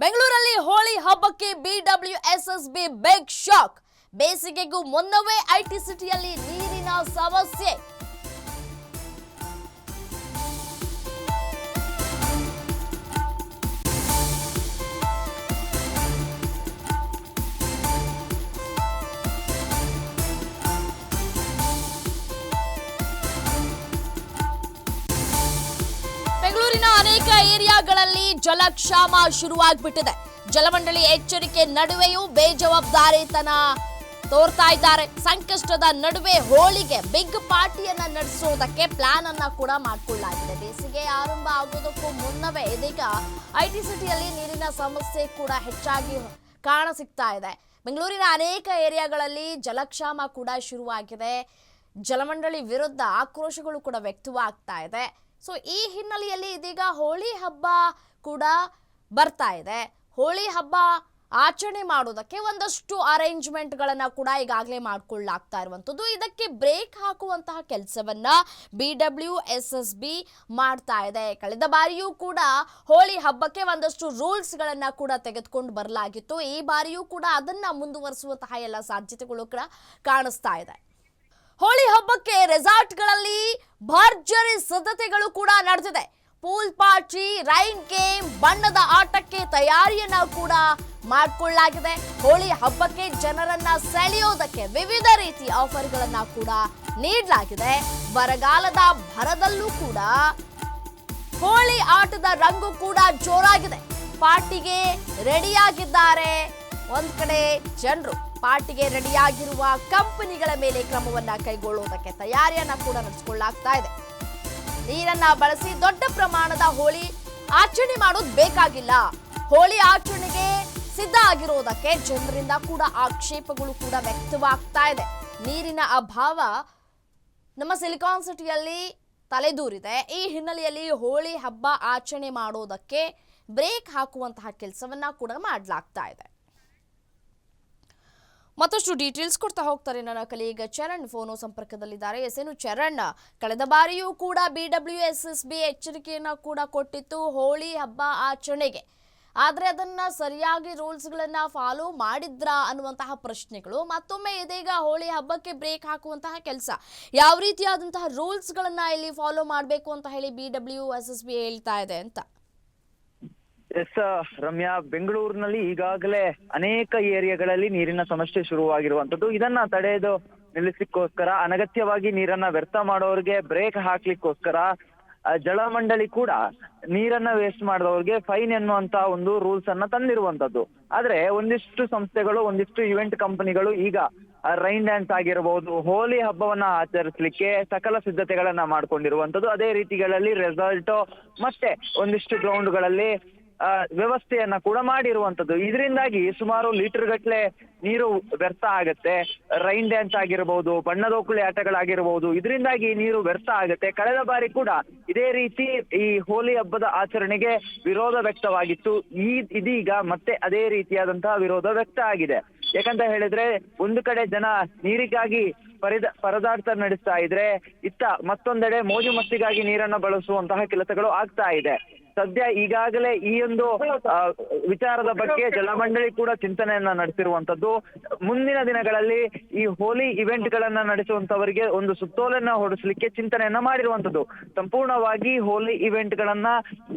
ಬೆಂಗಳೂರಲ್ಲಿ ಹೋಳಿ ಹಬ್ಬಕ್ಕೆ B W S S B big shock ಬೇಸಿಗೆಗೂ ಮುನ್ನವೇ ಐಟಿ ಸಿಟಿಯಲ್ಲಿ ನೀರಿನ ಸಮಸ್ಯೆ. ಏರಿಯಾಗಳಲ್ಲಿ ಜಲಕ್ಷಾಮ ಶುರುವಾಗ್ಬಿಟ್ಟಿದೆ. ಜಲಮಂಡಳಿ ಎಚ್ಚರಿಕೆ ನಡುವೆಯೂ ಬೇಜವಾಬ್ದಾರಿತನ ತೋರ್ತಾ ಇದ್ದಾರೆ. ಸಂಕಷ್ಟದ ನಡುವೆ ಹೋಳಿಗೆ ಬಿಗ್ ಪಾರ್ಟಿಯನ್ನ ನಡೆಸೋದಕ್ಕೆ ಪ್ಲಾನ್ ಅನ್ನ ಕೂಡ ಮಾಡಿಕೊಳ್ಳಲಾಗಿದೆ. ಬೇಸಿಗೆ ಆರಂಭ ಆಗೋದಕ್ಕೂ ಮುನ್ನವೇ ಇದೀಗ ಐಟಿ ಸಿಟಿಯಲ್ಲಿ ನೀರಿನ ಸಮಸ್ಯೆ ಕೂಡ ಹೆಚ್ಚಾಗಿ ಕಾಣ ಸಿಗ್ತಾ ಇದೆ. ಬೆಂಗಳೂರಿನ ಅನೇಕ ಏರಿಯಾಗಳಲ್ಲಿ ಜಲಕ್ಷಾಮ ಕೂಡ ಶುರುವಾಗಿದೆ. ಜಲಮಂಡಳಿ ವಿರುದ್ಧ ಆಕ್ರೋಶಗಳು ಕೂಡ ವ್ಯಕ್ತವಾಗ್ತಾ ಇದೆ. ಸೊ ಈ ಹಿನ್ನೆಲೆಯಲ್ಲಿ ಇದೀಗ ಹೋಳಿ ಹಬ್ಬ ಕೂಡ ಬರ್ತಾ ಇದೆ. ಹೋಳಿ ಹಬ್ಬ ಆಚರಣೆ ಮಾಡೋದಕ್ಕೆ ಒಂದಷ್ಟು ಅರೇಂಜ್ಮೆಂಟ್ಗಳನ್ನು ಕೂಡ ಈಗಾಗಲೇ ಮಾಡಿಕೊಳ್ಳಾಗ್ತಾ ಇರುವಂಥದ್ದು. ಇದಕ್ಕೆ ಬ್ರೇಕ್ ಹಾಕುವಂತಹ ಕೆಲಸವನ್ನ B W S S B ಮಾಡ್ತಾ ಇದೆ. ಕಳೆದ ಬಾರಿಯೂ ಕೂಡ ಹೋಳಿ ಹಬ್ಬಕ್ಕೆ ಒಂದಷ್ಟು ರೂಲ್ಸ್ಗಳನ್ನು ಕೂಡ ತೆಗೆದುಕೊಂಡು ಬರಲಾಗಿತ್ತು. ಈ ಬಾರಿಯೂ ಕೂಡ ಅದನ್ನು ಮುಂದುವರಿಸುವಂತಹ ಎಲ್ಲ ಸಾಧ್ಯತೆಗಳು ಕೂಡ ಕಾಣಿಸ್ತಾ ಇದೆ. ಹೋಳಿ ಹಬ್ಬಕ್ಕೆ ರೆಸಾರ್ಟ್ಗಳಲ್ಲಿ ಭರ್ಜರಿ ಸಿದ್ಧತೆಗಳು ಕೂಡ ನಡೆದಿದೆ. ಪೂಲ್ ಪಾರ್ಟಿ ರೈನ್ ಗೇಮ್, ಬಣ್ಣದ ಆಟಕ್ಕೆ ತಯಾರಿಯನ್ನ ಕೂಡ ಮಾಡಿಕೊಳ್ಳಲಾಗಿದೆ. ಹೋಳಿ ಹಬ್ಬಕ್ಕೆ ಜನರನ್ನ ಸೆಳೆಯೋದಕ್ಕೆ ವಿವಿಧ ರೀತಿ ಆಫರ್ಗಳನ್ನ ಕೂಡ ನೀಡಲಾಗಿದೆ. ಬರಗಾಲದ ಭರದಲ್ಲೂ ಕೂಡ ಹೋಳಿ ಆಟದ ರಂಗು ಕೂಡ ಜೋರಾಗಿದೆ. ಪಾರ್ಟಿಗೆ ರೆಡಿಯಾಗಿದ್ದಾರೆ. ಒಂದ್ ಕಡೆ ಜನರು ಪಾರ್ಟಿಗೆ ರೆಡಿಯಾಗಿರುವ ಕಂಪನಿಗಳ ಮೇಲೆ ಕ್ರಮವನ್ನ ಕೈಗೊಳ್ಳುವುದಕ್ಕೆ ತಯಾರಿಯನ್ನ ಕೂಡ ನಡೆಸಿಕೊಳ್ಳಲಾಗ್ತಾ ಇದೆ. ನೀರನ್ನ ಬಳಸಿ ದೊಡ್ಡ ಪ್ರಮಾಣದ ಹೋಳಿ ಆಚರಣೆ ಮಾಡೋದು ಬೇಕಾಗಿಲ್ಲ. ಹೋಳಿ ಆಚರಣೆಗೆ ಸಿದ್ಧ ಆಗಿರೋದಕ್ಕೆ ಜನರಿಂದ ಕೂಡ ಆಕ್ಷೇಪಗಳು ಕೂಡ ವ್ಯಕ್ತವಾಗ್ತಾ ಇದೆ. ನೀರಿನ ಅಭಾವ ನಮ್ಮ ಸಿಲಿಕಾನ್ ಸಿಟಿಯಲ್ಲಿ ತಲೆದೂರಿದೆ. ಈ ಹಿನ್ನೆಲೆಯಲ್ಲಿ ಹೋಳಿ ಹಬ್ಬ ಆಚರಣೆ ಮಾಡೋದಕ್ಕೆ ಬ್ರೇಕ್ ಹಾಕುವಂತಹ ಕೆಲಸವನ್ನ ಕೂಡ ಮಾಡಲಾಗ್ತಾ ಇದೆ. ಮತ್ತಷ್ಟು ಡೀಟೇಲ್ಸ್ ಕೊಡ್ತಾ ಹೋಗ್ತಾರೆ ನನ್ನ ಕಲೀಗ ಚರಣ್. ಫೋನು ಸಂಪರ್ಕದಲ್ಲಿದ್ದಾರೆ. ಎಸ್ ಏನು ಚರಣ್, ಕಳೆದ ಬಾರಿಯೂ ಕೂಡ B W S S B ಎಚ್ಚರಿಕೆಯನ್ನು ಕೂಡ ಕೊಟ್ಟಿತ್ತು. ಹೋಳಿ ಹಬ್ಬ ಆಚರಣೆಗೆ. ಆದರೆ ಅದನ್ನ ಸರಿಯಾಗಿ ರೂಲ್ಸ್ಗಳನ್ನು ಫಾಲೋ ಮಾಡಿದ್ರಾ ಅನ್ನುವಂತಹ ಪ್ರಶ್ನೆಗಳು. ಮತ್ತೊಮ್ಮೆ ಇದೀಗ ಹೋಳಿ ಹಬ್ಬಕ್ಕೆ ಬ್ರೇಕ್ ಹಾಕುವಂತಹ ಕೆಲಸ. ಯಾವ ರೀತಿಯಾದಂತಹ ರೂಲ್ಸ್ಗಳನ್ನು ಇಲ್ಲಿ ಫಾಲೋ ಮಾಡಬೇಕು ಅಂತ ಹೇಳಿ B W S S B ಹೇಳ್ತಾ ಇದೆ ಅಂತ. ಎಸ್ ರಮ್ಯಾ, ಬೆಂಗಳೂರಿನಲ್ಲಿ ಈಗಾಗಲೇ ಅನೇಕ ಏರಿಯಾಗಳಲ್ಲಿ ನೀರಿನ ಸಮಸ್ಯೆ ಶುರುವಾಗಿರುವಂತದ್ದು ಇದನ್ನ ತಡೆದು ನಿಲ್ಲಿಸಲಿಕ್ಕೋಸ್ಕರ, ಅನಗತ್ಯವಾಗಿ ನೀರನ್ನ ವ್ಯರ್ಥ ಮಾಡೋರಿಗೆ ಬ್ರೇಕ್ ಹಾಕ್ಲಿಕ್ಕೋಸ್ಕರ ಜಲಮಂಡಳಿ ಕೂಡ ನೀರನ್ನ ವೇಸ್ಟ್ ಮಾಡಿದವ್ರಿಗೆ ಫೈನ್ ಎನ್ನುವಂತ ಒಂದು ರೂಲ್ಸ್ ಅನ್ನ ತಂದಿರುವಂತದ್ದು ಆದ್ರೆ ಒಂದಿಷ್ಟು ಸಂಸ್ಥೆಗಳು, ಒಂದಿಷ್ಟು ಇವೆಂಟ್ ಕಂಪನಿಗಳು ಈಗ ರೈನ್ ಡ್ಯಾನ್ಸ್ ಆಗಿರಬಹುದು ಹೋಲಿ ಹಬ್ಬವನ್ನ ಆಚರಿಸಲಿಕ್ಕೆ ಸಕಲ ಸಿದ್ಧತೆಗಳನ್ನ ಮಾಡ್ಕೊಂಡಿರುವಂತದ್ದು ಅದೇ ರೀತಿಗಳಲ್ಲಿ ರೆಸಾರ್ಟ್ ಮತ್ತೆ ಒಂದಿಷ್ಟು ಗ್ರೌಂಡ್ಗಳಲ್ಲಿ ವ್ಯವಸ್ಥೆಯನ್ನ ಕೂಡ ಮಾಡಿರುವಂತದ್ದು. ಇದರಿಂದಾಗಿ ಸುಮಾರು ಲೀಟರ್ ಗಟ್ಲೆ ನೀರು ವ್ಯರ್ಥ ಆಗತ್ತೆ. ರೈನ್ ಡ್ಯಾನ್ಸ್ ಆಗಿರಬಹುದು ಬಣ್ಣದೋಕುಳಿ ಆಟಗಳಾಗಿರಬಹುದು ಇದರಿಂದಾಗಿ ನೀರು ವ್ಯರ್ಥ ಆಗತ್ತೆ. ಕಳೆದ ಬಾರಿ ಕೂಡ ಇದೇ ರೀತಿ ಈ ಹೋಲಿ ಹಬ್ಬದ ಆಚರಣೆಗೆ ವಿರೋಧ ವ್ಯಕ್ತವಾಗಿತ್ತು. ಈ, ಇದೀಗ ಮತ್ತೆ ಅದೇ ರೀತಿಯಾದಂತಹ ವಿರೋಧ ವ್ಯಕ್ತ ಆಗಿದೆ. ಯಾಕಂತ ಹೇಳಿದ್ರೆ, ಒಂದು ಕಡೆ ಜನ ನೀರಿಗಾಗಿ ಪರಿದ ಪರದಾರ್ಥ ನಡೆಸ್ತಾ ಇದ್ರೆ ಇತ್ತ ಮತ್ತೊಂದೆಡೆ ಮೋಜು ಮಸ್ತಿಗಾಗಿ ನೀರನ್ನ ಬಳಸುವಂತಹ ಕೆಲಸಗಳು ಆಗ್ತಾ ಇದೆ. ಸದ್ಯ ಈಗಾಗಲೇ ಈ ಒಂದು ವಿಚಾರದ ಬಗ್ಗೆ ಜಲಮಂಡಳಿ ಕೂಡ ಚಿಂತನೆಯನ್ನ ನಡೆಸಿರುವಂತದ್ದು ಮುಂದಿನ ದಿನಗಳಲ್ಲಿ ಈ ಹೋಲಿ ಇವೆಂಟ್ ಗಳನ್ನ ನಡೆಸುವಂತವರಿಗೆ ಒಂದು ಸುತ್ತೋಲನ್ನ ಹೊರಡಿಸಲಿಕ್ಕೆ ಚಿಂತನೆಯನ್ನ ಮಾಡಿರುವಂತದ್ದು ಸಂಪೂರ್ಣವಾಗಿ ಹೋಲಿ ಇವೆಂಟ್ ಗಳನ್ನ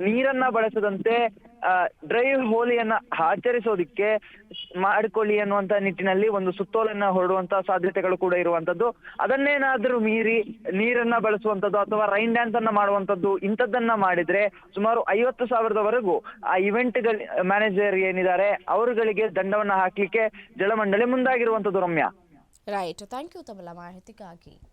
ನೀರನ್ನ ಬಳಸದಂತೆ ಡ್ರೈವ್ ಹೋಲಿಯನ್ನ ಆಚರಿಸೋದಿಕ್ಕೆ ಮಾಡಿಕೊಳ್ಳಿ ಅನ್ನುವಂತ ನಿಟ್ಟಿನಲ್ಲಿ ಒಂದು ಸುತ್ತೋಲನ್ನ ಹೊರಡುವಂತ ಸಾಧ್ಯತೆಗಳು ಕೂಡ ಇರುವಂತದ್ದು ಅದನ್ನೇನಾದ್ರೂ ಮೀರಿ ನೀರನ್ನ ಬಳಸುವಂತದ್ದು ಅಥವಾ ರೈನ್ ಡ್ಯಾನ್ಸ್ ಅನ್ನ ಮಾಡುವಂತದ್ದು, ಇಂಥದ್ದನ್ನ ಮಾಡಿದ್ರೆ ಸುಮಾರು ಐವತ್ತು ಸಾವಿರದವರೆಗೂ ಆ ಇವೆಂಟ್ ಮ್ಯಾನೇಜರ್ ಏನಿದ್ದಾರೆ, ಅವರುಗಳಿಗೆ ದಂಡವನ್ನ ಹಾಕ್ಲಿಕ್ಕೆ ಜಲಮಂಡಳಿ ಮುಂದಾಗಿರುವಂತದ್ದು ರಮ್ಯಾ. ರೈಟ್ ಥ್ಯಾಂಕ್ ಯು ತಮ್ಮ ಮಾಹಿತಿಗಾಗಿ.